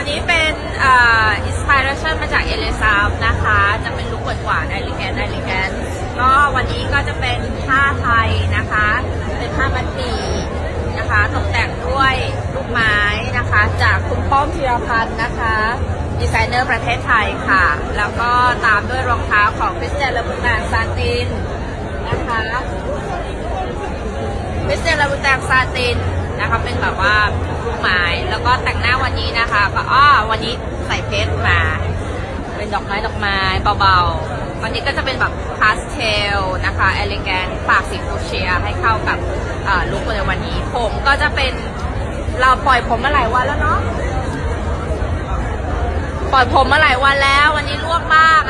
อันนี้เป็นอินสไพริ่มมาจากเอเลซาวนะคะ จะเป็นลุคหวานๆไอริแกนไอริแกนก็วันนี้ก็จะเป็นผ้าไทยนะคะ เป็นผ้ามัดหมี่นะคะตกแต่งด้วยลูกไม้นะคะ จากคุณป้อมธีรพันธ์นะคะดีไซเนอร์ประเทศไทยค่ะ แล้วก็ตามด้วยรองเท้าของคริสเตียนและบุตางซาตินนะคะคริสเตียนและบุตางซาตินนะคะเป็นแบบว่า ก็แต่งหน้าวันนี้นะคะก็อ้อวันนี้ใส่เพชรมา เป็นดอกไม้ดอกไม้เบาๆ วันนี้ก็จะเป็นแบบพาสเทลนะคะเอลิแกนปากสีฟูเชียให้เข้ากับลุคในวันนี้ ผมก็จะเป็นเราปล่อยผมมาหลายวันแล้วเนาะปล่อยผมมาหลายวันแล้ว วันนี้ลวกบ้างอะไรบ้าก